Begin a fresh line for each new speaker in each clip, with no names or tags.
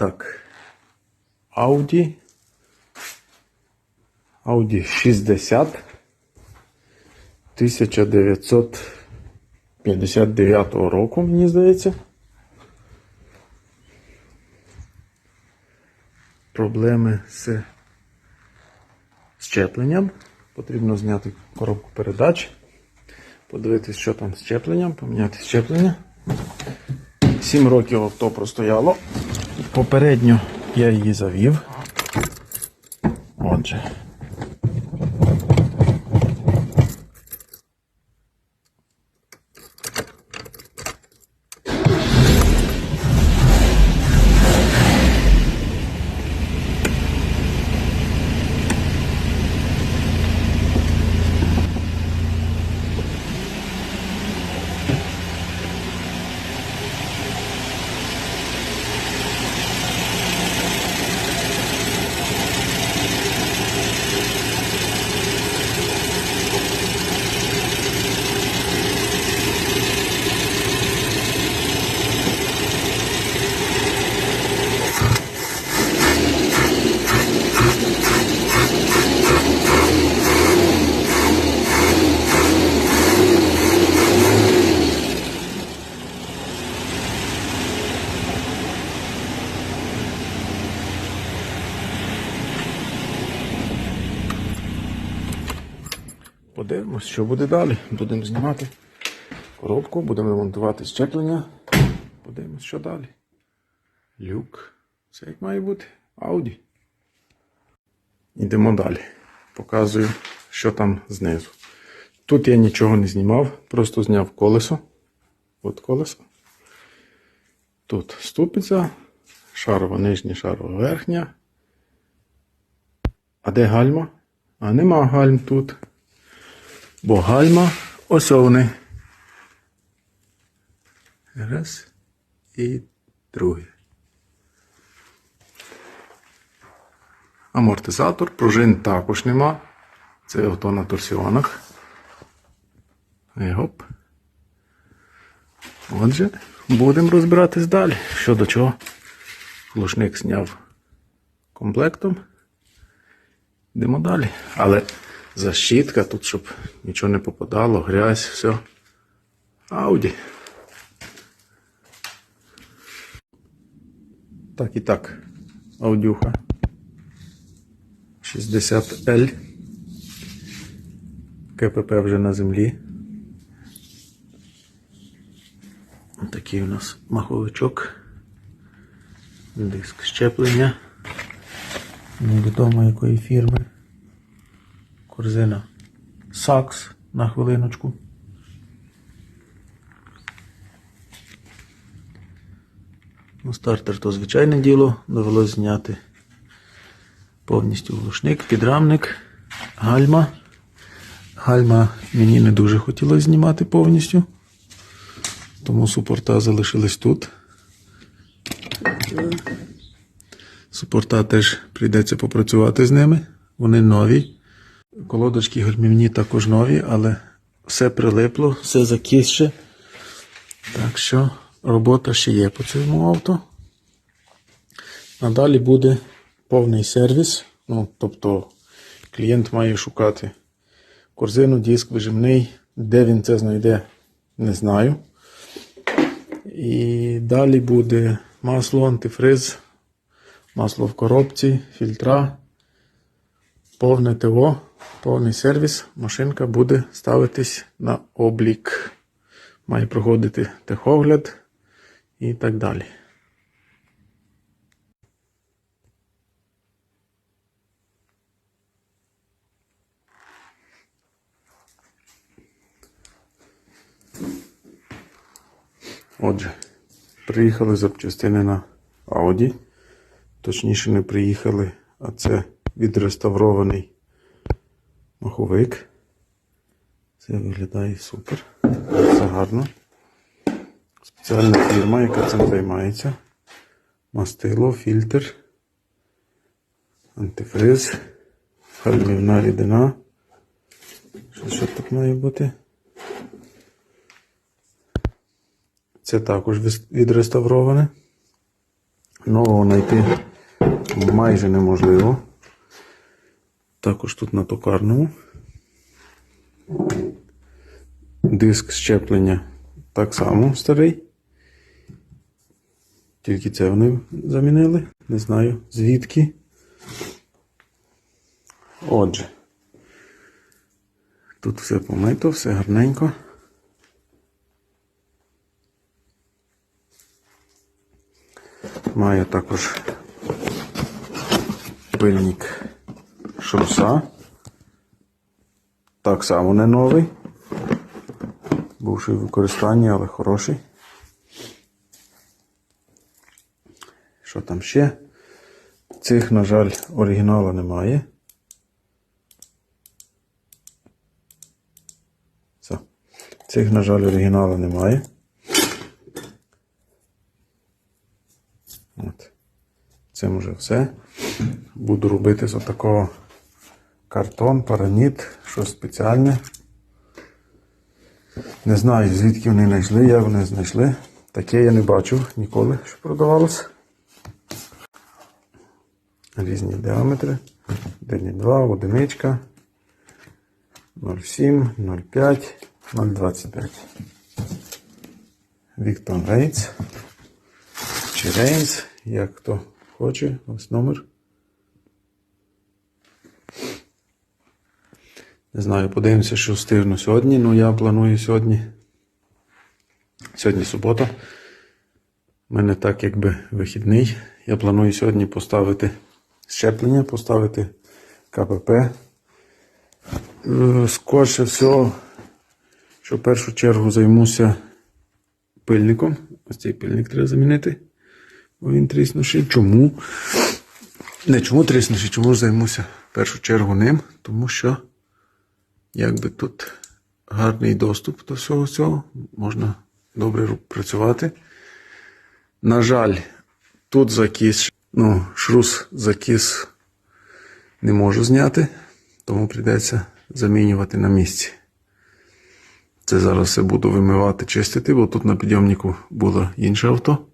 Так. Audi. Audi 60. 1959 року, мені здається. Проблеми з щепленням. Потрібно зняти коробку передач. Подивитись, що там з щепленням, поміняти щеплення. 7 років авто простояло. Попередньо я її завів. Отже. Подивимось, що буде далі. Будемо знімати коробку, будемо ремонтувати щеплення. Подивимось, що далі. Люк. Все як має бути. Ауді. Йдемо далі. Показую, що там знизу. Тут я нічого не знімав, просто зняв колесо. От колесо. Тут ступиця, шарова нижня, шарова верхня. А де гальма? А нема гальм тут. Бо гальма ось. Раз і другий. Амортизатор, пружин також нема. Це авто на торсіонах. І гоп. Отже, будемо розбиратись далі. Що до чого. Глушник зняв комплектом. Йдемо далі. Але защітка тут, щоб нічого не попадало, грязь, все. Ауді. Так і так. Аудюха. 60L. КПП вже на землі. Такий у нас маховичок. Диск щеплення. Невідомо якої фірми. Корзина Сакс на хвилиночку. Ну, стартер то звичайне діло, довелось зняти повністю глушник, підрамник, гальма. Гальма мені не дуже хотілося знімати повністю, тому супорта залишились тут. Супорта теж прийдеться попрацювати з ними. Вони нові. Колодочки гальмівні також нові, але все прилипло, все закисше. Так що робота ще є по цьому авто. Надалі буде повний сервіс. Ну, тобто клієнт має шукати корзину, диск вижимний. Де він це знайде, не знаю. І далі буде масло, антифриз, масло в коробці, фільтра, повне ТО, повний сервіс. Машинка буде ставитись на облік. Має проходити техогляд і так далі. Отже, приїхали запчастини на Audi. Точніше, не приїхали, а це відреставрований маховик. Це виглядає супер. Все гарно. Спеціальна фірма, яка цим займається. Мастило, фільтр, антифриз, гальмівна рідина. Що, що тут має бути? Це також відреставроване. Нового знайти майже неможливо. Також тут на токарному. Диск щеплення так само старий. Тільки це вони замінили. Не знаю звідки. Отже. Тут все помито, все гарненько. Має також пильник шруса. Так само не новий. Бувший в використанні, але хороший. Що там ще? Цих, на жаль, оригіналу немає. Все. Цих, на жаль, оригіналу немає. От. Цим вже все. Буду робити з отакого картон, параніт, щось спеціальне. Не знаю, звідки вони знайшли, як вони знайшли. Таке я не бачив ніколи, що продавалося. Різні діаметри. 1,2, одиничка, 0,7, 0,5, 0,25. Віктон Рейнс. Чи Рейнс, як хто хоче, ось номер. Не знаю, подивимося, що встигну сьогодні. Ну я планую сьогодні. Сьогодні субота. У мене так якби вихідний. Я планую сьогодні поставити щеплення, поставити КПП. Е, Скорше всього, що в першу чергу займуся пильником. Ось цей пильник треба замінити. Бо він тріснувший. Чому? Не чому тріснувший, чому ж займуся в першу чергу ним? Тому що якби тут гарний доступ до всього цього, можна добре працювати. На жаль, тут закіс, ну, шрус закіс не можу зняти, тому прийдеться замінювати на місці. Це зараз все буду вимивати, чистити, бо тут на підйомнику було інше авто.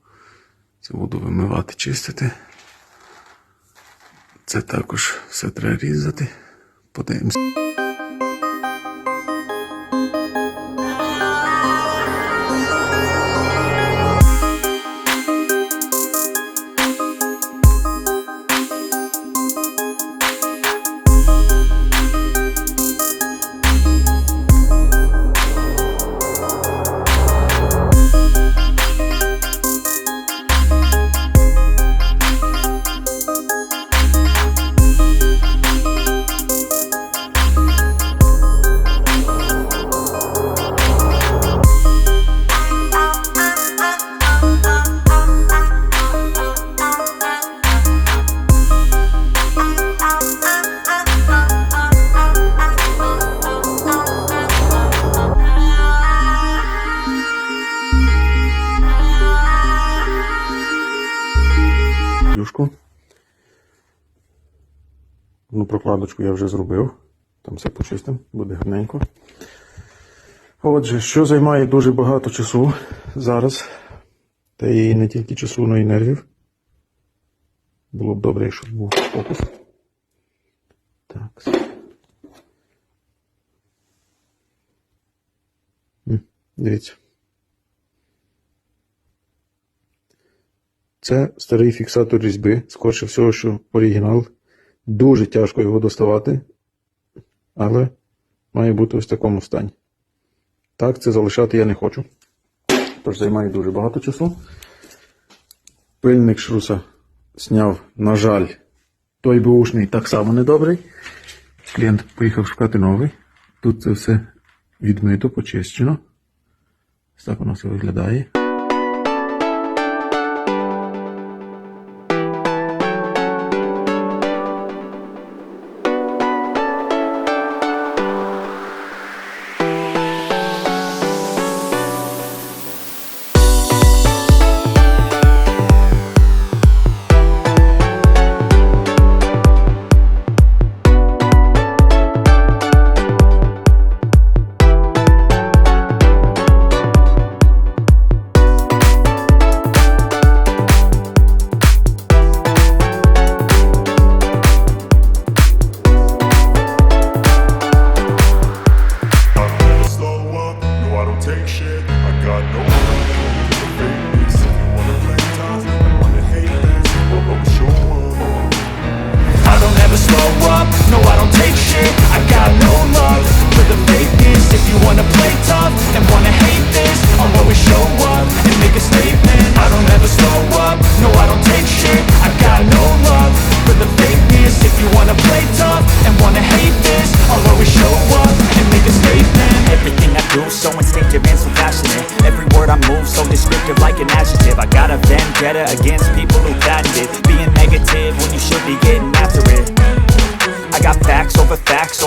Це буду вимивати, чистити. Це також все треба різати. Подивимось. Одну прокладочку я вже зробив. Там все почистим, буде гарненько. Отже, що займає дуже багато часу зараз, та і не тільки часу, але й нервів. Було б добре, якщо був фокус. Так. Дивіться. Це старий фіксатор різьби. Скорше всього, що оригінал. Дуже тяжко його доставати, але має бути ось в такому стані. Так, це залишати я не хочу. Тож займає дуже багато часу. Пильник шруса зняв, на жаль, той бушний так само недобрий. Клієнт поїхав шукати новий. Тут це все відмито, почищено. Ось так воно все виглядає.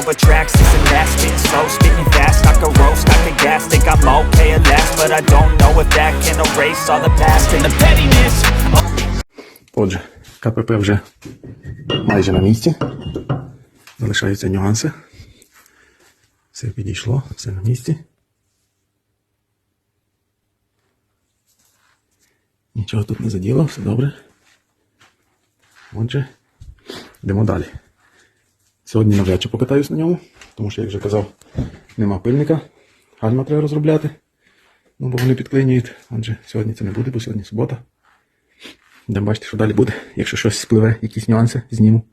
Facts tracks. This and that, spitting slow, spitting fast. I could roast, I could gas. Think I'm okay at last, but I don't know if that can erase all the past and the pettiness.
Отже, КПП вже майже на місці. Залишаються нюанси. Все підійшло, все на місці. Нічого тут не заділо, все добре. Отже, йдемо далі. Сьогодні навряд чи покатаюсь на ньому, тому що, як вже казав, нема пильника. Гальма треба розробляти. Ну, бо вони підклинюють. адже сьогодні це не буде, бо сьогодні субота. Будемо бачити, що далі буде. Якщо щось спливе, якісь нюанси, зніму.